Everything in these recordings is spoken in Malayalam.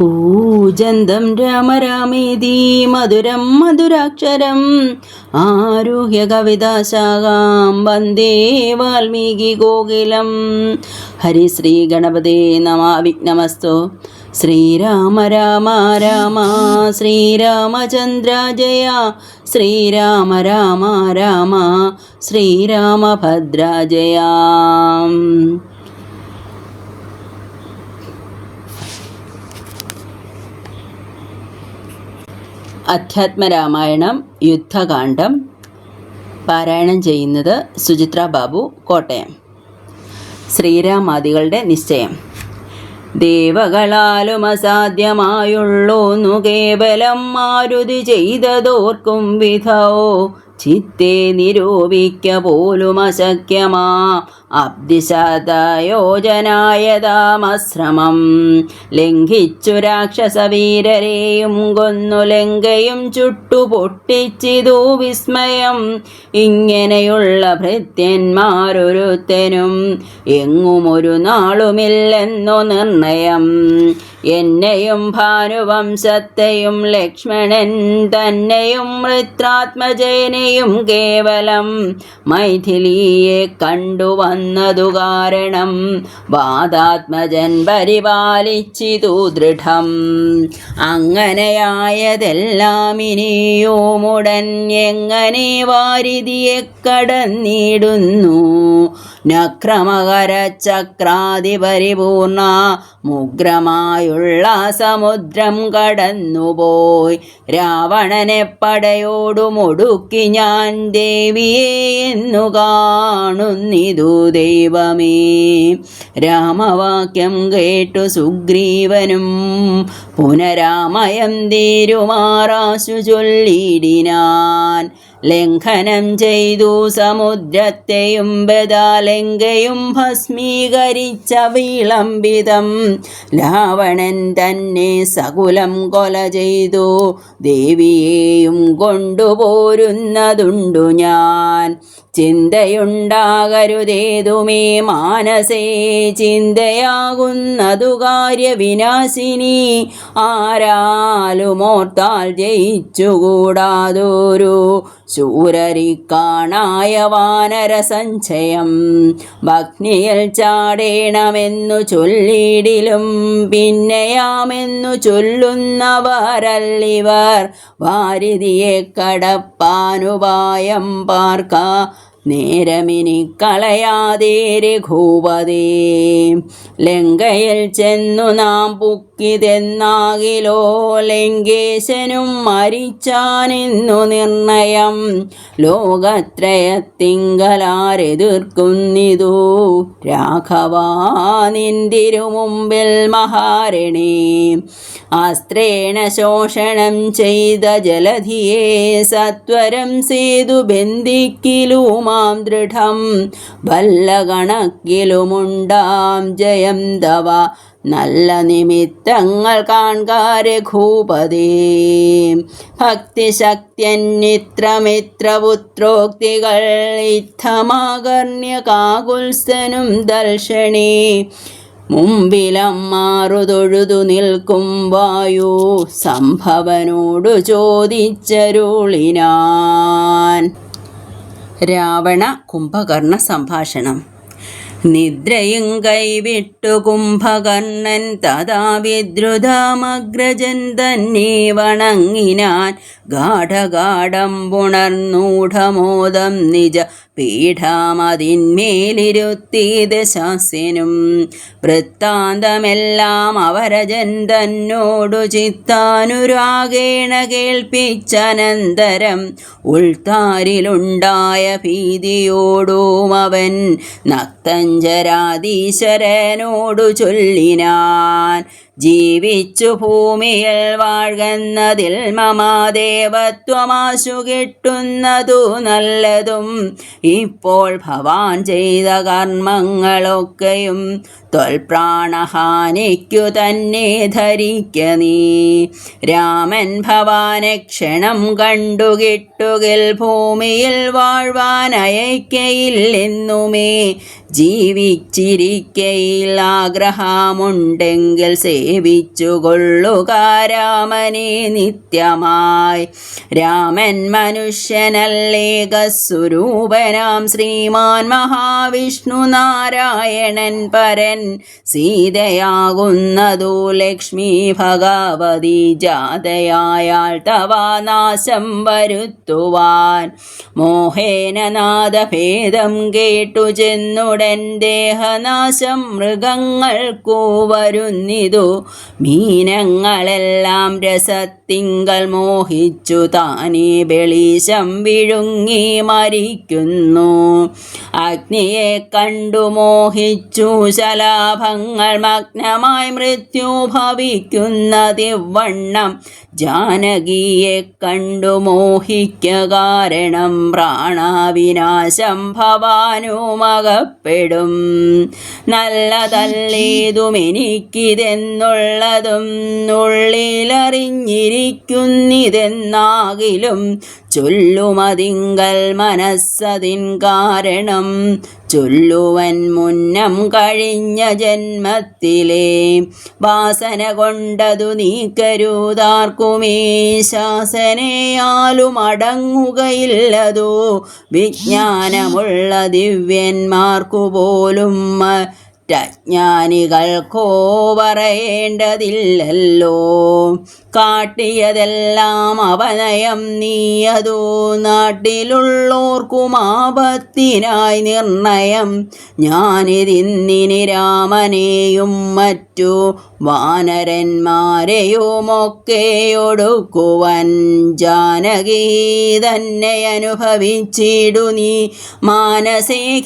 കൂജന്തം രാമ രാമേതി മധുരം മധുരാക്ഷരം. ആരുഹ്യ കവിതാശാഖാം വന്ദേ വാൽമീകി ഗോകുലം. ഹരി ശ്രീ ഗണപതേ നമ വിഘ്നമസ്തു. ശ്രീരാമ രാമ രാമ ശ്രീരാമചന്ദ്ര ജയ ശ്രീരാമ രാമ രാമ ശ്രീരാമഭദ്ര ജയ. അധ്യാത്മരാമായണം യുദ്ധകാന്ഡം പാരായണം ചെയ്യുന്നത് സുചിത്ര ബാബു കോട്ടയം. ശ്രീരാമാദികളുടെ നിശ്ചയം. ദേവകളാലും അസാധ്യമായുള്ളൂന്നു കേവലം മാരുതി ചെയ്തതോർക്കും വിധോ ചിത്തെ നിരൂപിക്ക പോലും അശക്യമാ അബ്ദിശതയോജനായതാമശ്രമം ലംഘിച്ചു രാക്ഷസവീരരെയും കൊന്നു ലങ്കയും ചുട്ടുപൊട്ടിച്ചിതു വിസ്മയം. ഇങ്ങനെയുള്ള ഭൃത്യന്മാരൊരുത്തനും എങ്ങുമൊരു നാളുമില്ലെന്നു നിർണയം. എന്നെയും ഭാനുവംശത്തെയും ലക്ഷ്മണൻ തന്നെയും മൃത്രാത്മജയനെയും കേവലം മൈഥിലിയെ കണ്ടുവന്നതു കാരണം വാദാത്മജൻ പരിപാലിച്ചിതു ദൃഢം. അങ്ങനെയായതെല്ലാം ഇനിയുമുടൻ എങ്ങനെ വാരിതിയെ കടന്നിടുന്നു? നക്രമകര ചക്രാതിപരിപൂർണ മുഗ്രമായുള്ള സമുദ്രം കടന്നുപോയി. രാവണനെ പടയോടുമൊടുക്കി ഞാൻ ദേവിയെ എന്നു കാണുന്നിതു ദൈവമേ. രാമവാക്യം കേട്ടു സുഗ്രീവനും പുനരാമയം തീരുമാറാശു ചൊല്ലിടിനാൻ. ലംഘനം ചെയ്തു സമുദ്രത്തെയും ബദാലങ്കയും ഭസ്മീകരിച്ച വിളംബിതം. രാവണൻ തന്നെ സകുലം കൊല ചെയ്തു. ദേവിയെയും കൊണ്ടുപോരുന്നതുണ്ടു ഞാൻ. ചിന്തയുണ്ടാകരുതേതുമേ മാനസേ ചിന്തയാകുന്നതു കാര്യവിനാശിനി. ആരാലുമോർത്താൽ ജയിച്ചുകൂടാതൊരു ശൂരരിക്കാണായ വാനര സഞ്ചയം. ഭഗ്നിയിൽ ചാടേണമെന്നു ചൊല്ലിടിലും പിന്നെയാമെന്നു ചൊല്ലുന്നവരല്ലിവർ. വാരിതിയെ കടപ്പാനുപായം പാർക്ക നേരമിനി കളയാതെ രഘൂപതേ. ലങ്കയിൽ ചെന്നു നാം പുക്കിതെന്നാകിലോ? ലങ്കേശനും മരിച്ചാനെന്നു നിർണയം. ലോകത്രയത്തിങ്കലാരെതിർക്കുന്നിതു? രാഘവാ നിന്തിരു മുമ്പിൽ മഹാരണി. അസ്ത്രേണ ശോഷണം ചെയ്ത ജലധിയെ സത്വരം സേതു ബന്ധിക്കിലുമാം. ദൃഢം. വല്ലകണക്കിലുമുണ്ടാം ജയം തവ നല്ല നിമിത്തങ്ങൾ കാൺക രഘൂപതേ ഭക്തിശക്തിയന്നിത്രമിത്രപുത്രോക്തികൾ ഇത്തമാകർണ്യ കാകുൽസനും ദർശനേ മുമ്പിലം തൊഴുതു നിൽക്കും വായു. സംഭവനോടു ചോദിച്ചരുളിനാൻ. രാവണ കുംഭകർണ സംഭാഷണം. നിദ്രയും കൈവിട്ടു കുംഭകർണൻ തഥാ വിദ്രുതാമഗ്രജൻ തന്നെ വണങ്ങിനാൻ ഗാഠഗാഠം പുണർന്നൂഢമോദം നിജ പീഠാമതിന്മേലിരുത്തി ദശാസ്യനും. വൃത്താന്തമെല്ലാം അവരജൻ തന്നോടു ചിത്താനുരാഗേണ കേൾപ്പിച്ചനന്തരം. ഉൾത്താരിലുണ്ടായ ഭീതിയോടും അവൻ നക്തഞ്ചരാധീശ്വരനോടു ചൊല്ലിനാൻ. ജീവിച്ചു ഭൂമിയിൽ വാഴ്കന്നതിൽ മമാദേവത്വമാശു കിട്ടുന്നതു നല്ലതും. ഇപ്പോൾ ഭവാൻ ചെയ്ത കർമ്മങ്ങളൊക്കെയും ത്വൽപ്രാണഹാനിക്കു തന്നെ ധരിക്ക നീ. രാമൻ ഭവാനക്ഷണം കണ്ടു കിട്ടുകിൽ ഭൂമിയിൽ വാഴ്വാൻ അയക്കയില്ലെന്നുമേ. ജീവിച്ചിരിക്കയിൽ ആഗ്രഹമുണ്ടെങ്കിൽ സേവിച്ചുകൊള്ളുക രാമനെ നിത്യമായി. രാമൻ മനുഷ്യനല്ലേകസ്വരൂപനാം ശ്രീമാൻ മഹാവിഷ്ണു നാരായണൻ പരൻ സീതയാകുന്നതു ലക്ഷ്മി ഭഗവതി ജാതയായാൾ തവ നാശം വരുത്തുവാൻ. മോഹേന നാദഭേദം കേട്ടു ചെന്നുടൻ ദേഹനാശം മൃഗങ്ങൾക്കു വരുന്നിതു. മീനങ്ങളെല്ലാം രസത്തിങ്കൽ മോഹിച്ചു താനേ വെളീശം വിഴുങ്ങി മരിക്കുന്നു. അഗ്നിയെ കണ്ടു മോഹിച്ചു ശലാഭങ്ങൾ മഗ്നമായി മൃത്യു ഭവിക്കുന്നതിവണ്ണം ജാനകിയെ കണ്ടു മോഹിക്ക കാരണം പ്രാണാവിനാശം ഭവാനുമകപ്പെടും. നല്ലതല്ലേതും എനിക്കിതെന്നുള്ളതും ഉള്ളിലറിഞ്ഞിരിക്കുന്നിതെന്നാകിലും ചൊല്ലുമതിങ്കൽ മനസ്സതിൻ കാരണം ചൊല്ലുവൻ മുന്നം കഴിഞ്ഞ ജന്മത്തിലെ വാസന കൊണ്ടതു നീക്കരുതാർക്കുമേ. ശാസനയാലും അടങ്ങുകയില്ലതോ വിജ്ഞാനമുള്ള ദിവ്യന്മാർക്കു പോലും മറ്റജ്ഞാനികൾക്കോ പറയേണ്ടതില്ലല്ലോ കാട്ടിയതെല്ലാം അവനയം നീയതോ. നാട്ടിലുള്ളോർക്കുമാപത്തിനായി നിർണയം. ഞാനിതിന്നിനി രാമനെയും മറ്റു വാനരന്മാരെയുമൊക്കെയൊടുക്കുവൻ ജാനകി തന്നെ അനുഭവിച്ചിടു നീ മാനസേ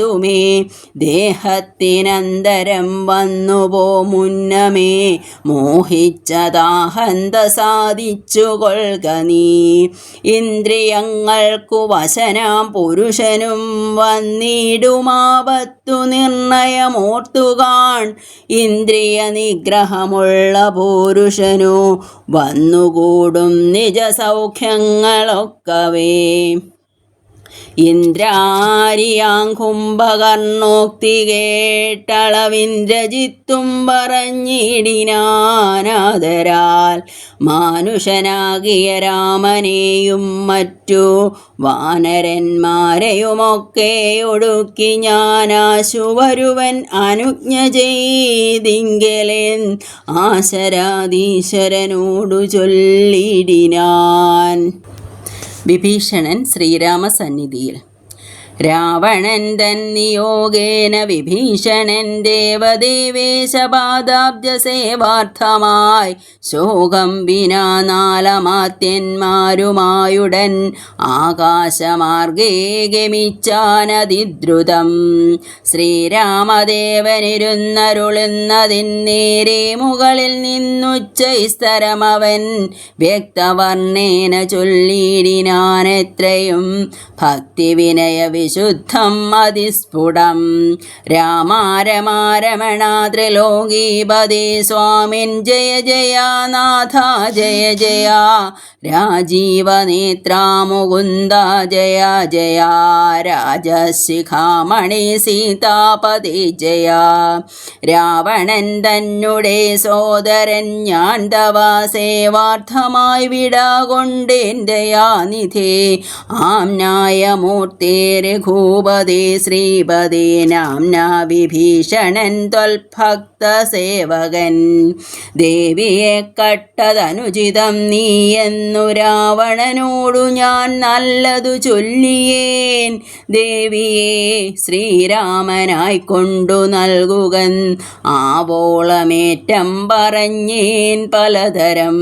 ഖേദമുണ്ടാകരുതേതുമേ ദേഹത്തിനന്തരം വന്നുപോ മുന്നമേ. മോഹിച്ചതാഹന്ത സാധിച്ചു കൊൽക നീ. ഇന്ദ്രിയങ്ങൾക്കു വശനാം പുരുഷനും വന്നിടുമാപത്തു നിർണയമോർത്തുകാൺ. ഇന്ദ്രിയ നിഗ്രഹമുള്ള പുരുഷനു വന്നുകൂടും നിജസൗഖ്യങ്ങളൊക്കവേ. ഇന്ദ്രാരിയാങ്കുംഭകർണോക്തി കേട്ടളവിന്ദ്രജിത്തും പറഞ്ഞിടിനാനാദരാൽ മാനുഷനാകിയ രാമനെയും മറ്റു വാനരന്മാരെയുമൊക്കെ ഒടുക്കി ഞാനാശു വരുവൻ അനുജ്ഞ ചെയ്തിങ്കലേൻ ആശരാധീശ്വരനോടു ചൊല്ലിടിനാൻ. വിഭീഷണൻ ശ്രീരാമസന്നിധിയിൽ. രാവണൻ തന്നിയോഗേന വിഭീഷണൻ ദേവദേവേശപാദാബ്ജസേവാർത്ഥമായി ശോകം വിനാ നാലമാത്യന്മാരുമായുടൻ ആകാശമാർഗേ ഗമിച്ചാനതിദ്രുതം ശ്രീരാമദേവനിരുന്നരുളുന്നതിൻ നേരെ മുകളിൽ നിന്നുച്ചൈസ്തരമവൻ വ്യക്തവർണേന ചൊല്ലിടിനാനെത്രയും ഭക്തിവിനയ വിശുദ്ധം അതിസ്ഫുടം. രാമാരമാരമണ ത്രിലോകീപതി സ്വാമിൻ ജയ ജയ നാഥ ജയ ജയ. രാജീവനേത്രാ മുകുന്ദ ജയ ജയ. രാജശിഖാമണി സീതാപതി ജയ. രാവണൻ തന്നെ സോദരൻ ഞാൻ തവ സേവാർത്ഥമായി വിട കൊണ്ടേൻ ദയാനിധേ ആംനായമൂർത്തേ രഘൂപതേ ശ്രീപതി നാം വിഭീഷണൻ ത്വൽഭക്ത സേവകൻ ദേവിയെ കട്ടതനുചിതം നീ എന്നു രാവണനോടു ഞാൻ നല്ലതു ചൊല്ലിയേൻ. ദേവിയെ ശ്രീരാമനായിക്കൊണ്ടു നൽകുകൻ. ആവോളമേറ്റം പറഞ്ഞേൻ പലതരം.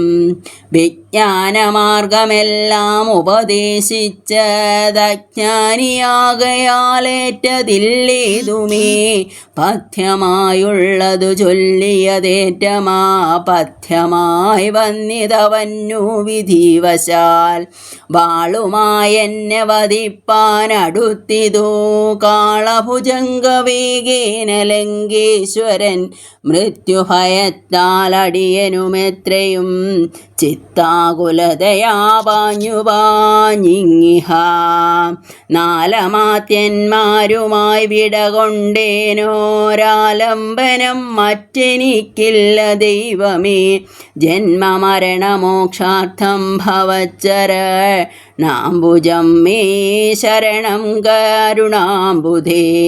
ജ്ഞാനമാർഗമെല്ലാം ഉപദേശിച്ചതജ്ഞാനിയാകയാലേറ്റതില്ലേതുമേ? പഥ്യമായുള്ളതു ചൊല്ലിയതേറ്റമാ പഥ്യമായി വന്നിതവന്നു വിധിവശാൽ. വാളുമായെന്നെ വധിപ്പാനടുത്തിതോ കാളഭുജംഗവേഗേന ലങ്കേശ്വരൻ മൃത്യുഭയത്താൽ അടിയനുമെത്രയും ചിത്താകുലതയാ പാഞ്ഞു പാഞ്ഞിങ്ങിഹ നാലമാത്യന്മാരുമായി വിടകൊണ്ടേനോരാലംബനം മറ്റെനിക്കില്ല ദൈവമേ. ജന്മമരണമോക്ഷാർത്ഥം ഭവച്ചര. നാംബുജം മേ ശരണം കരുണാംബുധേ.